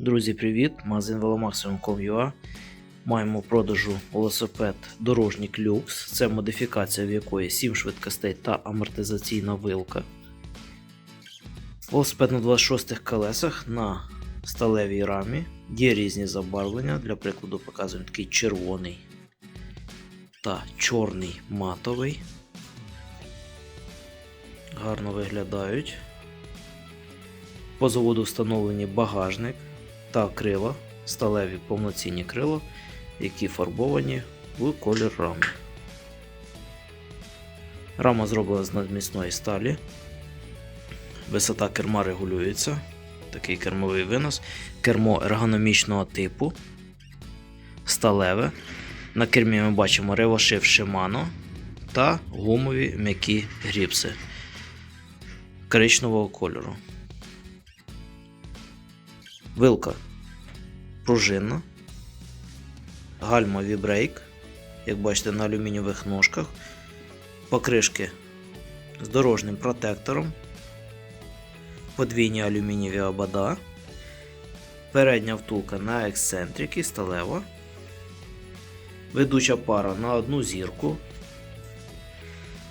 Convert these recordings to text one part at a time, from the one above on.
Друзі, привіт! Магазин velomaximum.com.ua Маємо в продажу велосипед Дорожник Люкс. Це модифікація, в якої 7 швидкостей та амортизаційна вилка. Велосипед на 26 колесах на сталевій рамі. Є різні забарвлення. Для прикладу показуємо такий червоний та чорний матовий. Гарно виглядають. По заводу встановлені багажник та крила, сталеві повноцінні крила, які фарбовані в колір рами. Рама зроблена з надмісної сталі. Висота керма регулюється. Такий кермовий винос. Кермо ергономічного типу. Сталеве. На кермі ми бачимо ревошив Shimano та гумові м'які гріпси коричневого кольору. Вилка пружинна, гальма вібрейк, як бачите, на алюмінієвих ножках, покришки з дорожнім протектором, подвійні алюмінієві обода, передня втулка на ексцентрики сталева, ведуча пара на одну зірку,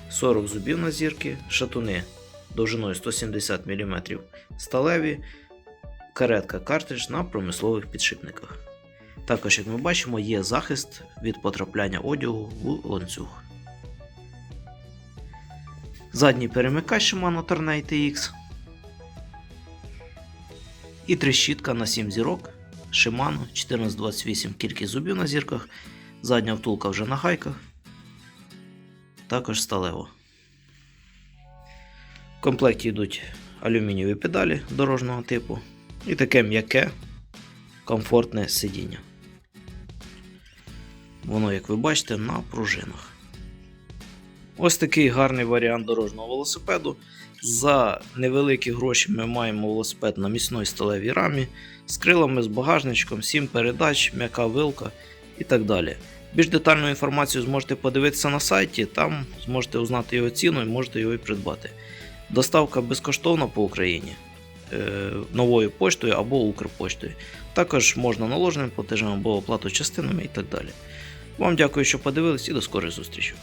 40 зубів на зірки, шатуни довжиною 170 мм сталеві каретка картридж на промислових підшипниках. Також, як ми бачимо, є захист від потрапляння одягу в ланцюг. Задній перемикач Shimano Tornado TX. І трещітка на 7 зірок Shimano 1428 кількість зубів на зірках. Задня втулка вже на гайках. Також сталево. В комплекті йдуть алюмінієві педалі дорожнього типу. І таке м'яке, комфортне сидіння. Воно, як ви бачите, на пружинах. Ось такий гарний варіант дорожнього велосипеду. За невеликі гроші ми маємо велосипед на міцної сталевій рамі з крилами, з багажничком, 7 передач, м'яка вилка і так далі. Більш детальну інформацію зможете подивитися на сайті, там зможете узнати його ціну і можете його і придбати. Доставка безкоштовна по Україні новою поштою або Укрпоштою. Також можна наложеним платежем або оплату частинами і так далі. Вам дякую, що подивились і до скорих зустрічей.